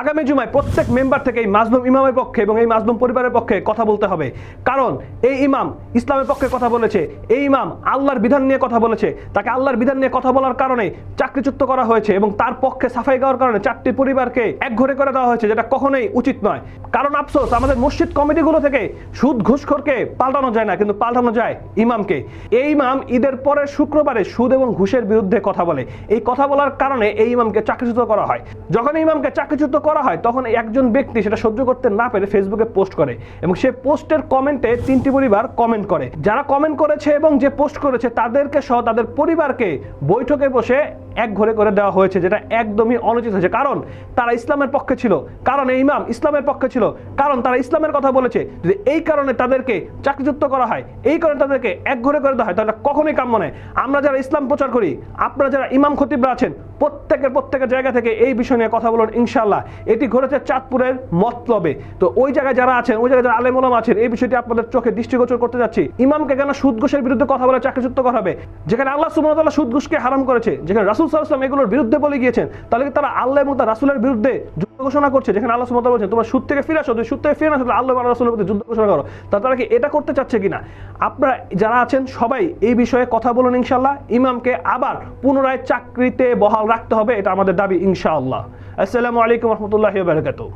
আগামী জুমায় প্রত্যেক মেম্বার থেকে এই মাজলুম ইমামের পক্ষে এবং এই মাজলুম পরিবারের পক্ষে কথা বলতে হবে। কারণ এই ইমাম ইসলামের পক্ষে কথা বলেছে, এই ইমাম আল্লাহর বিধান নিয়ে কথা বলেছে। তাকে আল্লাহর বিধান নিয়ে কথা বলার কারণে চাকরিচ্যুত করা হয়েছে এবং তার পক্ষে সাফাই গাওয়ার কারণে চারটি পরিবারকে এক ঘরে করে দেওয়া হয়েছে, যেটা কখনোই উচিত নয়। কারণ আফসোস, আমাদের মসজিদ কমিটিগুলো থেকে সুদ ঘুষখোরকে পাল্টানো যায় না, কিন্তু পাল্টানো যায় ইমামকে। এই ইমাম ঈদের পরের শুক্রবারে সুদ এবং ঘুষের বিরুদ্ধে কথা বলে। এই কথা বলার কারণে এই ইমামকে চাকরিচ্যুত করা হয়। যখন ইমামকে চাকরিচ্যুত করা হয়, তখন একজন ব্যক্তি সেটা সহ্য করতে না পেরে ফেসবুকে পোস্ট করে এবং সে পোস্টের কমেন্টে তিনটি পরিবার কমেন্ট করে। যারা কমেন্ট করেছে এবং যে পোস্ট করেছে, তাদেরকে সহ তাদের পরিবারকে বৈঠকে বসে এক ঘরে করে দেওয়া হয়েছে, যেটা একদমই অনুচিত হয়েছে। কারণ তারা ইসলামের পক্ষে ছিল, কারণ এই ইমাম ইসলামের পক্ষে ছিল, কারণ তারা ইসলামের কথা বলেছে। যদি এই কারণে তাদেরকে চাকরিযুক্ত করা হয়, এই কারণে তাদেরকে এক ঘরে করে দেওয়া হয়, তাহলে কখনোই কাম্য নয়। আমরা যারা ইসলাম প্রচার করি, আপনারা যারা ইমাম খতিবরা আছেন প্রত্যেকের প্রত্যেকের জায়গা থেকে এই বিষয় নিয়ে কথা বলুন ইনশাল্লাহ এটি ঘটেছে চাঁদপুরের মতলবে। তো ওই জায়গায় যারা আছেন, ওই জায়গায় যারা আলেম ওলামা আছেন, এই বিষয়টি আপনাদের চোখে দৃষ্টিগোচর করতে যাচ্ছি। ইমামকে কেন সুদঘোষের বিরুদ্ধে কথা বলে চাকরিযুক্ত করা হবে? যেখানে আল্লাহ সুমতাল্লাহ সুদঘোষকে হারাম করেছে, যেখানে রাসুল সাল্লাল্লাহু এগুলোর বিরুদ্ধে বলে গিয়েছেন, তাহলে তারা আল্লাহ এবং রাসূলের বিরুদ্ধে ঘোষণা করছে, যেখানে আল্লাহ সুমতা বলছেন, তোমার সুদ থেকে ফিরে আসো, যদি সুদ থেকে ফিরে আসো আল্লাহ আল্লাহ রাসূলের বিরুদ্ধে যুদ্ধ ঘোষণা করো। তা তারা কি এটা করতে চাচ্ছে কিনা? আপনারা যারা আছেন, সবাই এই বিষয়ে কথা বলুন ইনশাল্লাহ ইমামকে আবার পুনরায় চাকরিতে বহাল রাখতে হবে, এটা আমাদের দাবি ইনশাআল্লাহ। আসসালামু আলাইকুম রহমতুল্লাহ বারাকাতুহু।